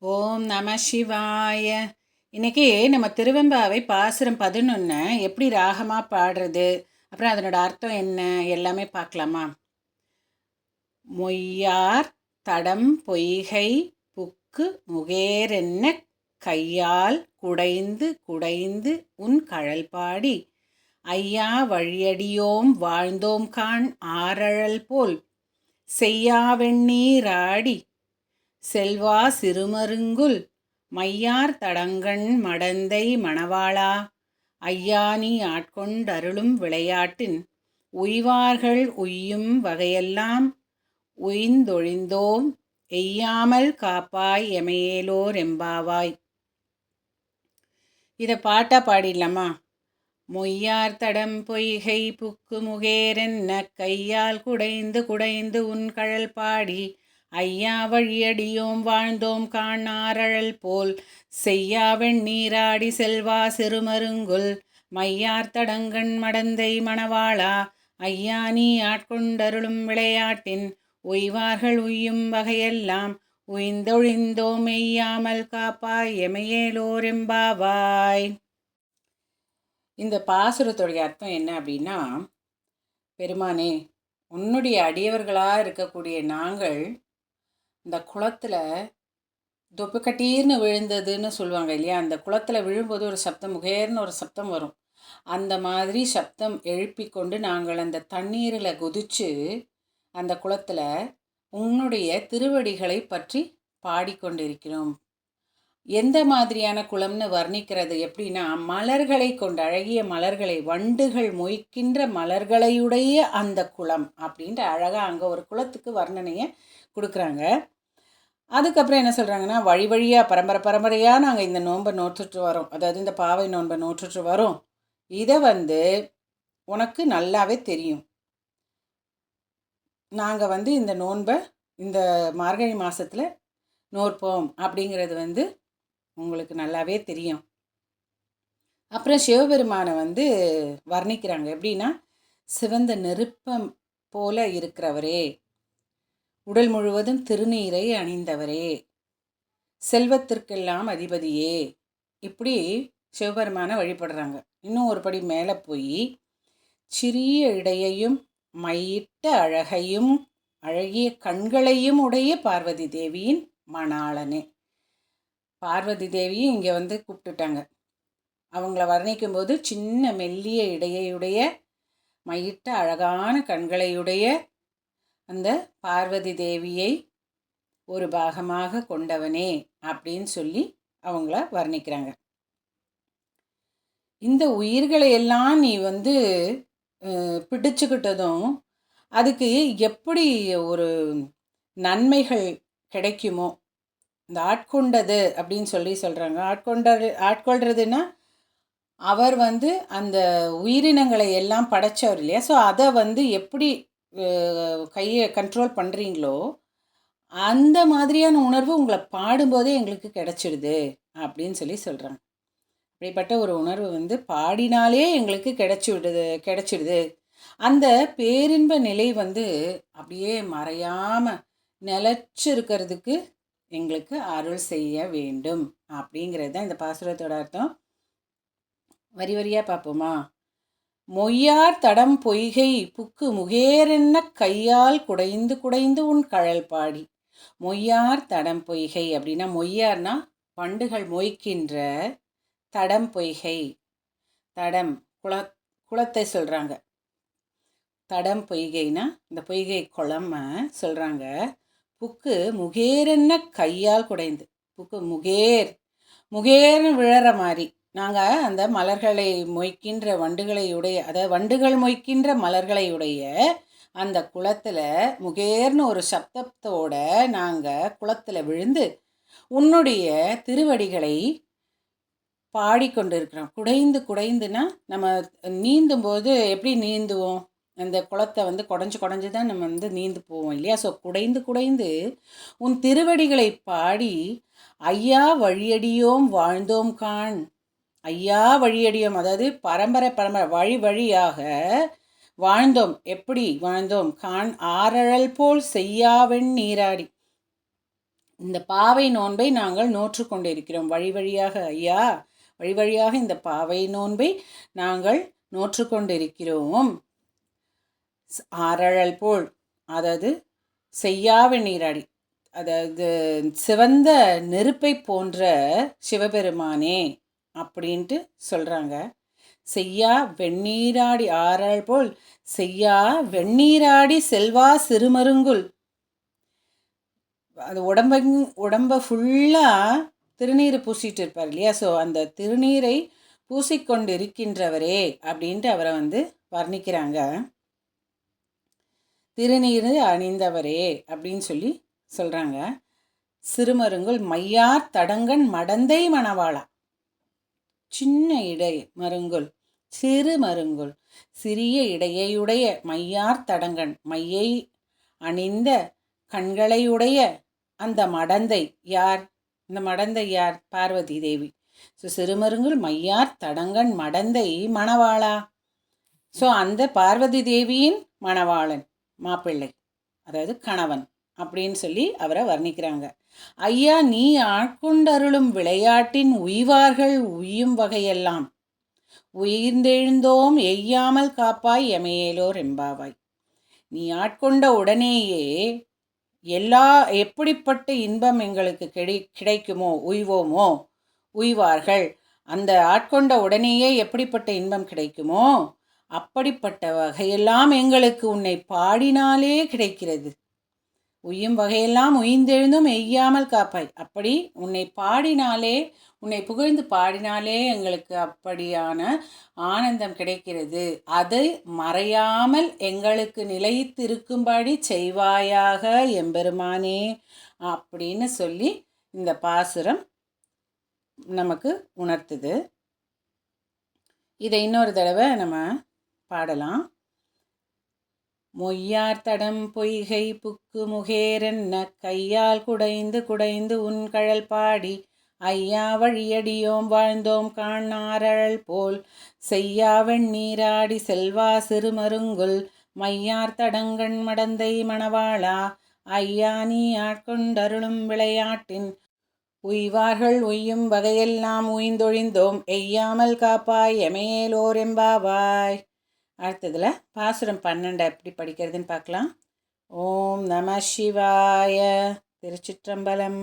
ஓம் நம சிவாய. இன்றைக்கி நம்ம திருவெம்பாவை பாசுரம் பதினொன்று எப்படி ராகமாக பாடுறது? அப்புறம் அதனோட அர்த்தம் என்ன? எல்லாமே பார்க்கலாமா? மொய்யார் தடம் பொய்கை புக்கு முகேரென்ன கையால் குடைந்து குடைந்து உன் கழல் பாடி. ஐயா வழியடியோம் வாழ்ந்தோம் காண் ஆரழல் போல். செய்யாவெண்ணீராடி செல்வா சிறுமருங்குல் மையார் தடங்கண் மடந்தை மணவாளா. ஐயா நீ ஆட்கொண்டருளும் விளையாட்டின் உய்வார்கள் உய்யும் வகையெல்லாம் உய்ந்தொழிந்தோம் எய்யாமல் காப்பாய் எமையேலோர் எம்பாவாய். இதை பாட்டா பாடிடலாமா? மொய்யார் தடம் பொய்கை புக்கு முகேரென்ன கையால் குடைந்து குடைந்து உன் கழல் பாடி ஐயா வழியடியோம் வாழ்ந்தோம் காணாரழல் போல். செய்யா வெண்ணீராடி செல்வா சிறுமருங்குல் மையார் தடங்கண் மடந்தை மணவாளா. ஐயா நீ ஆட்கொண்டருளும் விளையாட்டின். உய்வார்கள் உய்யும் வகையெல்லாம். உய்ந்தொழிந்தோம் மெய்யாமல் காப்பாய் எமையேலோரெம்பாவாய் இந்த பாசுரத்துடைய அர்த்தம் என்ன அப்படின்னா பெருமானே உன்னுடைய அடியவர்களாக இருக்கக்கூடிய நாங்கள் இந்த குளத்தில் தொப்பு கட்டீர்னு விழுந்ததுன்னு சொல்லுவாங்க இல்லையா? அந்த குளத்தில் விழும்போது ஒரு சப்தம் முகேர்னு ஒரு சப்தம் வரும். அந்த மாதிரி சப்தம் எழுப்பி கொண்டு நாங்கள் அந்த தண்ணீரில் குதித்து அந்த குளத்தில் உன்னுடைய திருவடிகளை பற்றி பாடிக்கொண்டிருக்கிறோம் எந்த மாதிரியான குளம்னு வர்ணிக்கிறது எப்படின்னா மலர்களை கொண்டு அழகிய மலர்களை வண்டுகள் மொய்க்கின்ற மலர்களையுடைய அந்த குளம் அப்படின்ட்டு அழகாக அங்கே ஒரு குளத்துக்கு வர்ணனையை கொடுக்குறாங்க. அதுக்கப்புறம் என்ன சொல்கிறாங்கன்னா வழி வழியாக பரம்பரை பரம்பரையாக நாங்கள் இந்த நோன்பை நோற்றுட்டு வரோம். அதாவது இந்த பாவை நோன்பை நோற்றுட்டு வரோம். இதை வந்து உனக்கு நல்லாவே தெரியும். நாங்கள் வந்து இந்த நோன்பை இந்த மார்கழி மாதத்தில் நோற்போம் அப்படிங்கிறது வந்து உங்களுக்கு நல்லாவே தெரியும். அப்புறம் சிவபெருமானை வந்து வர்ணிக்கிறாங்க. எப்படின்னா சிவந்த நெருப்பம் போல இருக்கிறவரே உடல் முழுவதும் திருநீரை அணிந்தவரே. செல்வத்திற்கெல்லாம் அதிபதியே. இப்படி சிவபெருமானை வழிபடுறாங்க. இன்னும் ஒரு படி மேலே போய் சிறிய இடையையும் மையிட்ட அழகையும் அழகிய கண்களையும் உடைய பார்வதி தேவியின் மணாளனே. பார்வதி தேவியும் இங்கே வந்து கூப்பிட்டுட்டாங்க. அவங்கள வர்ணிக்கும்போது சின்ன மெல்லிய இடையுடைய மையிட்ட அழகான கண்களையுடைய அந்த பார்வதி தேவியை ஒரு பாகமாக கொண்டவனே அப்படின்னு சொல்லி அவங்கள வர்ணிக்கிறாங்க. இந்த உயிர்களை எல்லாம் நீ வந்து பிடிச்சுக்கிட்டதும் அதுக்கு எப்படி ஒரு நன்மைகள் கிடைக்குமோ? இந்த ஆட்கொண்டது அப்படின்னு சொல்லி சொல்கிறாங்க ஆட்கொண்டது ஆட்கொள்றதுன்னா அவர் வந்து அந்த உயிரினங்களை எல்லாம் படைச்சவர் இல்லையா? ஸோ அதை வந்து எப்படி கையை கண்ட்ரோல் பண்ணுறீங்களோ அந்த மாதிரியான உணர்வு உங்களை பாடும்போதே எங்களுக்கு கிடச்சிடுது அப்படின்னு சொல்லி சொல்கிறாங்க அப்படிப்பட்ட ஒரு உணர்வு வந்து பாடினாலே எங்களுக்கு கிடச்சி விடுது கிடச்சிடுது. அந்த பேரின்ப நிலை வந்து அப்படியே மறையாமல் நிலச்சி இருக்கிறதுக்கு எங்களுக்கு அருள் செய்ய வேண்டும் அப்படிங்கிறது தான் இந்த பாசுரத்தோட அர்த்தம். வரி வரியாக பார்ப்போமா? மொய்யார் தடம் பொய்கை புக்கு முகேரென்ன கையால் குடைந்து குடைந்து உன் கழல் பாடி. மொய்யார் தடம் பொய்கை அப்படின்னா மொய்யார்னா பண்டுகள் மொய்க்கின்ற தடம் பொய்கை. தடம் குள குளத்தை சொல்கிறாங்க தடம் பொய்கைனா இந்த பொய்கை குளம் சொல்கிறாங்க புக்கு முகேரென்ன கையால் குடைந்து புக்கு முகேர் முகேர்னு விழற மாதிரி. நாங்கள் அந்த மலர்களை மொய்க்கின்ற வண்டுகளை உடைய அதாவது வண்டுகள் மொய்க்கின்ற மலர்களை உடைய அந்த குளத்தில் முகேர்னு ஒரு சப்தத்தோட நாங்கள் குளத்தில் விழுந்து உன்னுடைய திருவடிகளை பாடிக்கொண்டிருக்கிறோம் குடைந்து குடைந்துனா நம்ம நீந்தும் போது எப்படி நீந்துவோம்? அந்த குளத்தை வந்து குடஞ்சி குடஞ்சி தான் நம்ம வந்து நீந்து போவோம் இல்லையா? ஸோ குடைந்து குடைந்து உன் திருவடிகளை பாடி ஐயா வழியடியோம் வாழ்ந்தோம் காண் ஐயா வழியடியோம். அதாவது பரம்பரை பரம்பரை வழி வழியாக வாழ்ந்தோம். எப்படி வாழ்ந்தோம்? கான் ஆரழல் போல் செய்யாவெண் நீராடி. இந்த பாவை நோன்பை நாங்கள் நோற்று கொண்டிருக்கிறோம். வழி வழியாக ஐயா வழி வழியாக இந்த பாவை நோன்பை நாங்கள் நோற்று கொண்டிருக்கிறோம். ஆரழல் போல் அதாவது செய்யாவெண் நீராடி. அதாவது சிவந்த நெருப்பை போன்ற சிவபெருமானே அப்படின்ட்டு சொல்கிறாங்க செய்யா வெந்நீராடி ஆறாள் போல் செய்யா வெந்நீராடி செல்வா சிறுமருங்குல். அது உடம்ப உடம்ப ஃபுல்லாக திருநீர் பூசிட்டு இருப்பார் இல்லையா? ஸோ அந்த திருநீரை பூசிக்கொண்டு இருக்கின்றவரே அப்படின்ட்டு அவரை வந்து வர்ணிக்கிறாங்க. திருநீர் அணிந்தவரே அப்படின்னு சொல்லி சொல்கிறாங்க சிறுமருங்குள் மையார் தடங்கன் மடந்தை மணவாளா. சின்ன இடை மருங்குல் சிறு மருங்குல் சிறிய இடையையுடைய மையார் தடங்கன் மையை அணிந்த கண்களையுடைய அந்த மடந்தை யார்? இந்த மடந்தை யார்? பார்வதி தேவி. ஸோ சிறுமருங்குல் மையார் தடங்கன் மடந்தை மணவாளா? ஸோ அந்த பார்வதி தேவியின் மணவாளன் மாப்பிள்ளை அதாவது கணவன் அப்படின்னு சொல்லி அவரை வர்ணிக்கிறாங்க. ஐயா நீ ஆட்கொண்டருளும் விளையாட்டின் உய்வார்கள் உய்யும் வகையெல்லாம். உயிர்ந்தெழுந்தோம் எய்யாமல் காப்பாய் எமையேலோர் எம்பாவாய் நீ ஆட்கொண்ட உடனேயே எல்லா எப்படிப்பட்ட இன்பம் எங்களுக்கு கிடை கிடைக்குமோ உய்வோமோ உய்வார்கள் அந்த ஆட்கொண்ட உடனேயே எப்படிப்பட்ட இன்பம் கிடைக்குமோ அப்படிப்பட்ட வகையெல்லாம் எங்களுக்கு உன்னை பாடினாலே கிடைக்கிறது. உய்யும் வகையெல்லாம் உயிர்ந்தெழுந்தும் எய்யாமல் காப்பாய். அப்படி உன்னை பாடினாலே உன்னை புகழ்ந்து பாடினாலே எங்களுக்கு அப்படியான ஆனந்தம் கிடைக்கிறது. அது மறையாமல் எங்களுக்கு நிலைத்திருக்கும்படி செய்வாயாக எம்பெருமானே அப்படின்னு சொல்லி இந்த பாசுரம் நமக்கு உணர்த்துது. இதை இன்னொரு தடவை நம்ம பாடலாம். மொய்யார் தடம் பொய்கை புக்கு முகேரென்ன கையால் குடைந்து குடைந்து உன் கழல் பாடி ஐயா வழியடியோம் வாழ்ந்தோம் காணாரழல் போல். செய்யா வெண்ணீராடி செல்வா சிறுமருங்குல் மையார் தடங்கண் மடந்தை மணவாளா ஐயா நீ ஆட்கொண்டருளும் விளையாட்டின். உய்வார்கள் உய்யும் வகையெல்லாம் உய்ந்தொழிந்தோம் எய்யாமல் காப்பாய் எமையேலோர் எம்பாவாய். அடுத்ததில் பாசுரம் பன்னெண்டு எப்படி படிக்கிறதுன்னு பார்க்கலாம். ஓம் நம சிவாய திருச்சிற்றம்பலம்.